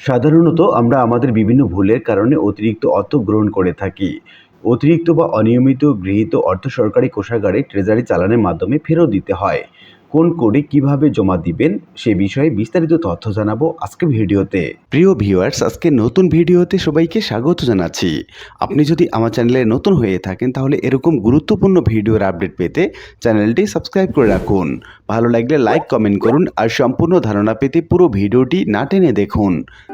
সাধারণত আমরা আমাদের বিভিন্ন ভুলের কারণে অতিরিক্ত অর্থ গ্রহণ করে থাকি। অতিরিক্ত বা অনিয়মিত গৃহীত অর্থ সরকারি কোষাগারে ট্রেজারি চালানের মাধ্যমে ফেরত দিতে হয়। কোন কোডে কীভাবে জমা দিবেন সে বিষয়ে বিস্তারিত তথ্য জানাব আজকের ভিডিওতে। প্রিয় ভিউয়ার্স আজকে নতুন ভিডিওতে সবাইকে স্বাগত জানাচ্ছি। আপনি যদি আমার চ্যানেলে নতুন হয়ে থাকেন তাহলে এরকম গুরুত্বপূর্ণ ভিডিওর আপডেট পেতে চ্যানেলটি সাবস্ক্রাইব করে রাখুন। ভালো লাগলে লাইক কমেন্ট করুন আর সম্পূর্ণ ধারণা পেতে পুরো ভিডিওটি না টেনে দেখুন।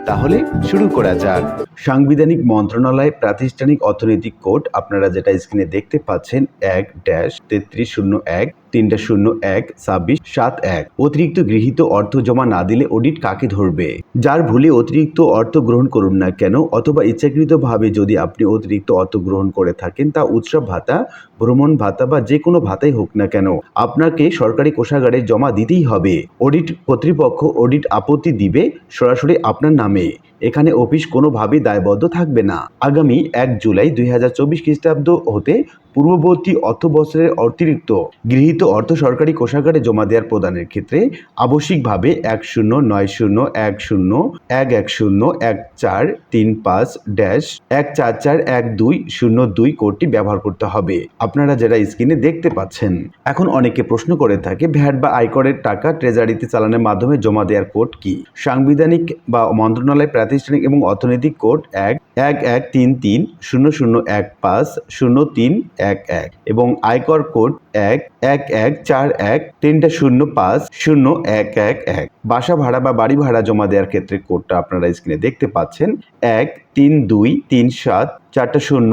তাহলে শুরু করা যাক। সাংবিধানিক মন্ত্রণালয় প্রাতিষ্ঠানিক অর্থনৈতিক কোড আপনারা যেটা স্ক্রিনে দেখতে পাচ্ছেন এক ড্যাশ তেত্রিশ শূন্য এক তিনটা শূন্য এক, ছাব্বিশ, সাত এক। অতিরিক্ত গৃহীত অর্থ জমা না দিলে অডিট কাকে ধরবে? যার ভুলে অতিরিক্ত অর্থ গ্রহণ করুন না কেন, অথবা ইচ্ছাকৃতভাবে যদি আপনি অতিরিক্ত অর্থ গ্রহণ করে থাকেন, তা উৎসব ভাতা, ভ্রমণ ভাতা বা যে কোনো ভাতাই হোক না কেন। আপনাকে সরকারি কোষাগারে জমা দিতেই হবে। অডিট কর্তৃপক্ষ অডিট আপত্তি দিবে সরাসরি আপনার নামে। এখানে অফিস কোনোভাবেই দায়বদ্ধ থাকবে না। আগামী এক জুলাই দুই হাজার চব্বিশ খ্রিস্টাব্দ হতে পূর্ববর্তী অর্থ বছরের অতিরিক্ত গৃহীত অর্থ সরকারি কোষাগারে জমা দেওয়ার প্রদানের ক্ষেত্রে আবশ্যিকভাবে এক শূন্য নয় শূন্য এক শূন্য এক এক শূন্য এক চার তিন পাঁচ ড্যাশ এক চার চার এক দুই শূন্য দুই কোডটি ব্যবহার করতে হবে। আপনারা যারা স্ক্রিনে দেখতে পাচ্ছেন, এখন অনেকে প্রশ্ন করে থাকে, ভ্যাট বা আয়করের টাকা ট্রেজারিতে চালানোর মাধ্যমে জমা দেওয়ার কোড কি? সাংবিধানিক বা মন্ত্রণালয় প্রাতিষ্ঠানিক এবং অর্থনৈতিক কোড এক এক এক, তিন তিন, শূন্য শূন্য, এক, পাঁচ, শূন্য, তিন, এক এক এবং আয়কর কোড এক এক এক, চার, এক, তিনটা, শূন্য, পাঁচ, শূন্য, এক এক এক। বাসা ভাড়া বা বাড়ি ভাড়া জমা দেওয়ার ক্ষেত্রে কোডটা আপনারা স্ক্রিনে দেখতে পাচ্ছেন। এক, তিন, দুই, তিন, সাত, চারটা, শূন্য